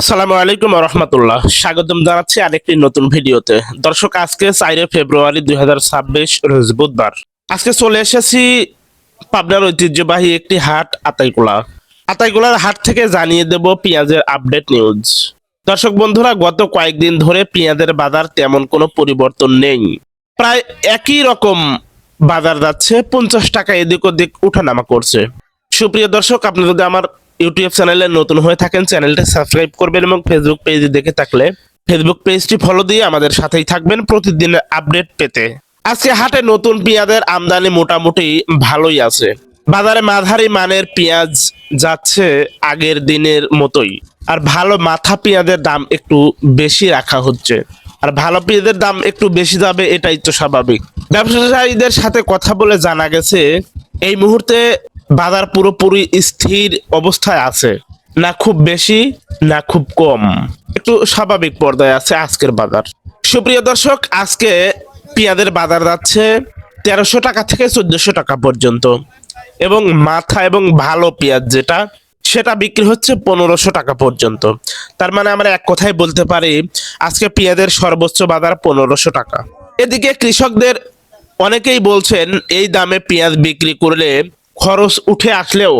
আসসালামু আলাইকুম রহমতুল্লাহ স্বাগতম জানাচ্ছি আরেকটি নতুন ভিডিওতে। দর্শক, আজকে চারে ফেব্রুয়ারি দুই রোজ বুধবার। আজকে চলে এসেছি পাবনার ঐতিহ্যবাহী একটি হাট, আতাইকুলা। আতাইকুলার হাট থেকে জানিয়ে দেব পেঁয়াজের আপডেট নিউজ। দর্শক, বন্ধুরা, গত কয়েকদিন ধরে পেঁয়াজের বাজার তেমন কোনো পরিবর্তন নেই। প্রায় একই রকম বাজার যাচ্ছে, পঞ্চাশ টাকা এদিক ওদিক উঠানামা করছে। সুপ্রিয় দর্শক, আপনি যদি আমার ইউটিউব চ্যানেলে নতুন হয়ে থাকেন, চ্যানেলটা সাবস্ক্রাইব করবেন এবং ফেসবুক পেজ দেখে থাকলে ফেসবুক পেজটি ফলো দিয়ে আমাদের সাথেই থাকবেন প্রতিদিনের আপডেট পেতে। আজকে হাটে নতুন পেঁয়াজের আমদানি মোটামুটি ভালোই আছে। বাজারে মাঝারি মানের পেঁয়াজ যাচ্ছে আগের দিনের মতোই। আর ভালো মাথা পেঁয়াজের দাম একটু বেশি রাখা হচ্ছে। আর ভালো পেঁয়াজের দাম একটু বেশি যাবে, এটাই তো স্বাভাবিক। ব্যবসায়ীদের সাথে কথা বলে জানা গেছে, এই মুহূর্তে বাজার পুরোপুরি স্থির অবস্থায় আছে। না খুব বেশি, না খুব কম। একটু স্বাভাবিক পর্যায়ে আছে আজকের বাজার। সুপ্রিয় দর্শক, আজকে পেঁয়াজের বাজার যাচ্ছে তেরোশো টাকা থেকে চোদ্দশো টাকা পর্যন্ত। এবং মাথা এবং ভালো পেঁয়াজ যেটা, সেটা বিক্রি হচ্ছে পনেরোশো টাকা পর্যন্ত। তার মানে আমরা এক কথায় বলতে পারি, আজকে পেঁয়াজের সর্বোচ্চ বাজার পনেরোশো টাকা। এদিকে কৃষকদের অনেকেই বলছেন, এই দামে পেঁয়াজ বিক্রি করলে খরচ উঠে আসলেও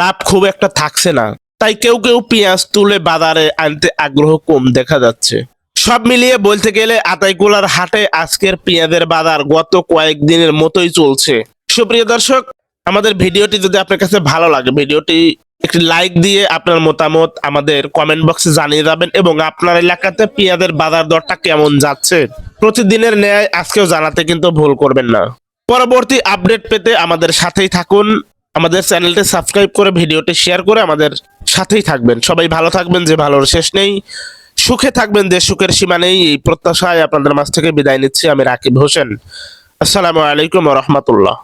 লাভ খুব একটা থাকছে না। তাই কেউ কেউ পেঁয়াজ তুলে বাজারে আনতে আগ্রহ কম দেখা যাচ্ছে। সব মিলিয়ে বলতে গেলে আতাইকুলার হাটে আজকের পেঁয়াজের বাজার গত কয়েকদিনের মতোই চলছে। সুপ্রিয় দর্শক, আমাদের ভিডিওটি যদি আপনার কাছে ভালো লাগে, ভিডিওটি একটি লাইক দিয়ে আপনার মতামত আমাদের কমেন্ট বক্সে জানিয়ে যাবেন এবং আপনার এলাকাতে পেঁয়াজের বাজার দরটা কেমন যাচ্ছে, প্রতিদিনের ন্যায় আজকেও জানাতে কিন্তু ভুল করবেন না। পরবর্তী আপডেট পেতে আমাদের সাথেই থাকুন। আমাদের চ্যানেলটি সাবস্ক্রাইব করে, ভিডিওটি শেয়ার করে আমাদের সাথেই থাকবেন। সবাই ভালো থাকবেন, যে ভালোর শেষ নেই। সুখে থাকবেন, যে সুখের সীমা নেই। এই প্রত্যাশায় আপনাদের মাছ থেকে বিদায় নিচ্ছি। আমি রাকিব হোসেন। আসসালামু আলাইকুম রহমতুল্লাহ।